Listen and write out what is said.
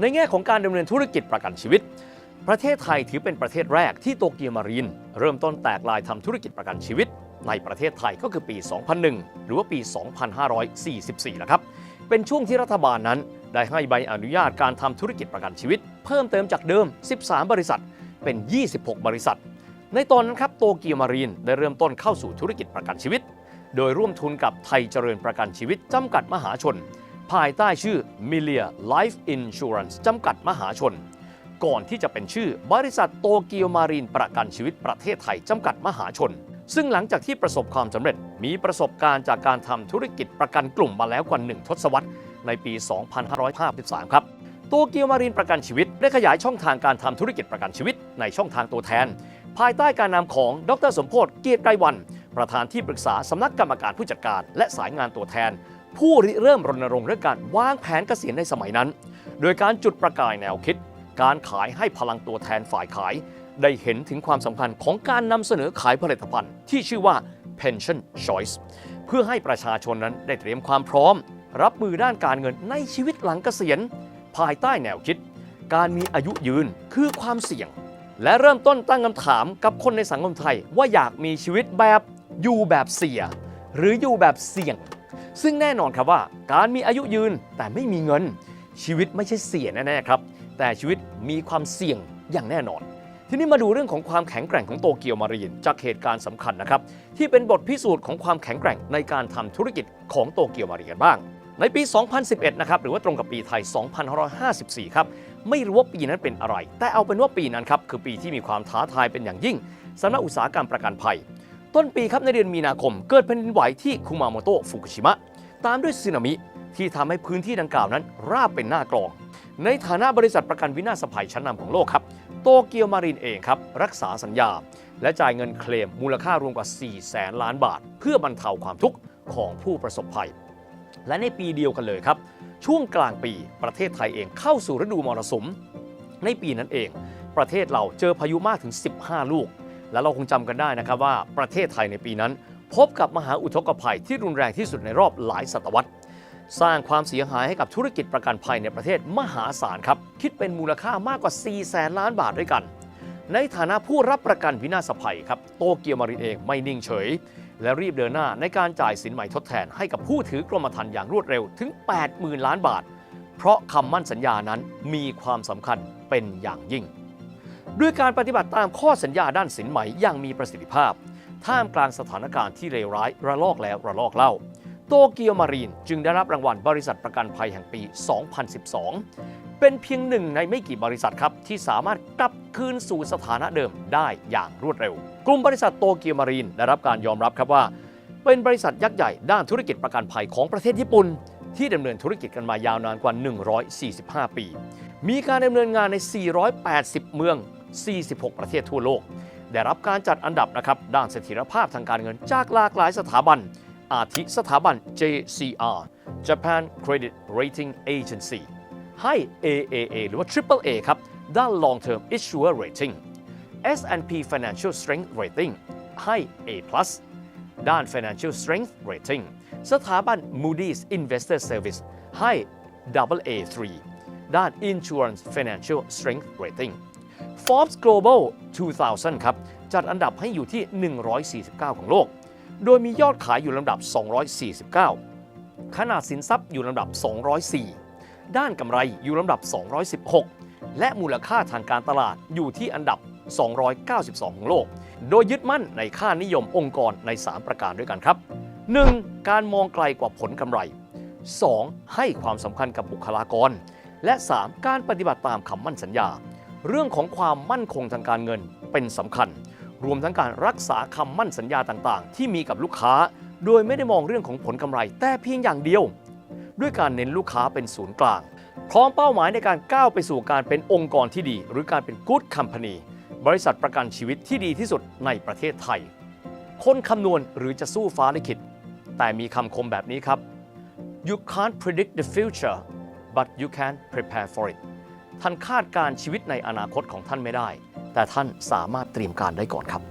ในแง่ของการดำเนินธุรกิจประกันชีวิต ประเทศไทยถือเป็นประเทศแรกที่โตเกียวมารีน เริ่มต้นแตกลายทำธุรกิจประกันชีวิต ในประเทศไทยก็คือปี 2001 หรือว่าปี 2544 นะครับ เป็นช่วงที่รัฐบาลนั้น ได้ให้ใบอนุญาตการทำธุรกิจประกันชีวิต เพิ่มเติมจากเดิม 13 บริษัท เป็น 26 บริษัท ในตอนนั้นครับโตเกียวมารีนได้เริ่มต้นเข้าสู่ธุรกิจประกันชีวิต โดยร่วมทุนกับไทยเจริญประกันชีวิตจำกัดมหาชน ภายใต้ชื่อ m i l l i a Life Insurance จำกัดมหาชน ก่อนที่จะเป็นชื่อบริษัทโตเกียวมารีนประกันชีวิตประเทศไทยจำกัดมหาชน ซึ่งหลังจากที่ประสบความสำเร็จมีประสบการณ์จากการทำธุรกิจประกันกลุ่มมาแล้วกว่าหนึ่งทศวรรษในปี 2553 ครับโตเกียวมารีนประกันชีวิต ได้ขยายช่องทางการทำธุรกิจประกันชีวิต ในช่องทางตัวแทน ภายใต้การนำของดรสมโพศเกียรติไกรวัน ประธานที่ปรึกษาสำนักกรรมการผู้จัดการ และสายงานตัวแทน ผู้ริเริ่มรณรงค์เรื่องการวางแผนเกษียณในสมัยนั้น โดยการจุดประกายแนวคิด การขายให้พลังตัวแทนฝ่ายขาย ได้เห็นถึงความสำคัญของการนำเสนอขายผลิตภัณฑ์ที่ชื่อว่า pension choice เพื่อให้ประชาชนนั้นได้เตรียมความพร้อม รับมือด้านการเงินในชีวิตหลังเกษียณ ภายใต้แนวคิด การมีอายุยืนคือความเสี่ยง และเริ่มต้นตั้งคำถามกับคนในสังคมไทยว่าอยากมีชีวิตแบบอยู่แบบเสีย หรืออยู่แบบเสี่ยง ซึ่งแน่นอนครับว่าการมีอายุยืนแต่ไม่มีเงิน ชีวิตไม่ใช่เสี่ยแน่ๆครับ แต่ชีวิตมีความเสี่ยงอย่างแน่นอน ทีนี้มาดูเรื่องของความแข็งแกร่งของโตเกียวมารีนจากเหตุการณ์สำคัญนะครับที่เป็นบทพิสูจน์ของความแข็งแกร่งในการทำธุรกิจของโตเกียวมารีนกันบ้างในปี 2011 นะครับ หรือว่าตรงกับปีไทย 2554 ครับ ไม่รู้ว่าปีนั้นเป็นอะไร แต่เอาเป็นว่าปีนั้นครับ คือปีที่มีความท้าทายเป็นอย่างยิ่งสำหรับอุตสาหกรรมประกันภัย ต้นปีครับในเดือนมีนาคม เกิดแผ่นดินไหวที่คุมาโมโตะฟุกุชิมะ ตามด้วยสึนามิที่ทำให้พื้นที่ดังกล่าวนั้น ราบเป็นหน้ากลอง ในฐานะบริษัทประกันวินาศภัยชั้นนำของโลกครับ โตเกียวมารีนเองครับ รักษาสัญญา และจ่ายเงินเคลมมูลค่ารวมกว่า 4 แสนล้านบาท เพื่อบรรเทาความทุกข์ของผู้ประสบภัย และในปีเดียวกันเลยครับ ช่วงกลางปีประเทศไทยเองเข้าสู่ฤดูมรสุม ในปีนั้นเอง ประเทศเราเจอพายุมากถึง 15 ลูก และเราคงจำกันได้นะครับว่าประเทศไทยในปีนั้น พบกับมหาอุทกภัยที่รุนแรงที่สุดในรอบหลายศตวรรษ สร้างความเสียหายให้กับธุรกิจประกันภัยในประเทศมหาศาลครับ คิดเป็นมูลค่ามากกว่า4แสนล้านบาทด้วยกัน ในฐานะผู้รับประกันวินาศภัยครับโตเกียวมารินเองไม่นิ่งเฉย และรีบเดินหน้าในการจ่ายสินใหม่ทดแทนให้กับผู้ถือกรมธรรม์อย่างรวดเร็วถึง 80,000 ล้านบาท เพราะคำมั่นสัญญานั้นมีความสำคัญเป็นอย่างยิ่ง ด้วยการปฏิบัติตามข้อสัญญาด้านสินไหมอย่างมีประสิทธิภาพ ท่ามกลางสถานการณ์ที่เลวร้ายระลอกแล้วระลอกเล่า โตเกียวมารีนจึงได้รับรางวัลบริษัทประกันภัยแห่งปี 2012 เป็นเพียงหนึ่งในไม่กี่บริษัทครับ ที่สามารถกลับคืนสู่สถานะเดิมได้อย่างรวดเร็ว กลุ่มบริษัทโตเกียวมารีนได้รับการยอมรับครับว่า เป็นบริษัทยักษ์ใหญ่ด้านธุรกิจประกันภัยของประเทศญี่ปุ่นที่ดำเนินธุรกิจกันมายาวนานกว่า 145 ปี มีการดำเนินงานใน 480 เมือง 46 ประเทศทั่วโลก ได้รับการจัดอันดับนะครับด้านเสถียรภาพทางการเงินจากหลากหลายสถาบัน อาทิสถาบัน JCR Japan Credit Rating Agency ให้ AAA หรือว่า Triple A ครับ ด้าน Long Term Issuer Rating S&P Financial Strength Rating ให้ A+ ด้าน Financial Strength Rating สถาบัน Moody's Investor Service ให้ AA3 ด้าน Insurance Financial Strength Rating Forbes Global 2000 ครับ จัดอันดับให้อยู่ที่ 149 ของโลก โดยมียอดขายอยู่ลำดับ 249 ขนาดสินทรัพย์อยู่ลำดับ 204 ด้านกำไรอยู่ลำดับ 216 และมูลค่าทางการตลาดอยู่ที่อันดับ 292 ของโลก โดยยึดมั่นในค่านิยมองค์กรใน 3 ประการด้วยกันครับ 1. การมองไกลกว่าผลกำไร 2. ให้ความสำคัญกับบุคลากร และ 3. การปฏิบัติตามคำมั่นสัญญา เรื่องของความมั่นคงทางการเงินเป็นสำคัญ รวมทั้งการรักษาคำมั่นสัญญาต่างๆ ที่มีกับลูกค้า โดยไม่ได้มองเรื่องของผลกำไรแต่เพียงอย่างเดียว ด้วยการเน้นลูกค้าเป็นศูนย์กลาง พร้อมเป้าหมายในการก้าวไปสู่การเป็นองค์กรที่ดี หรือการเป็น Good Company บริษัทประกันชีวิตที่ดีที่สุดในประเทศไทย คนคำนวณหรือจะสู้ฟ้าลิขิตแต่มีคำคมแบบนี้ครับ you can't predict the future but you can prepare for it ท่านคาดการชีวิตในอนาคตของท่านไม่ได้ แต่ท่านสามารถเตรียมการได้ก่อนครับ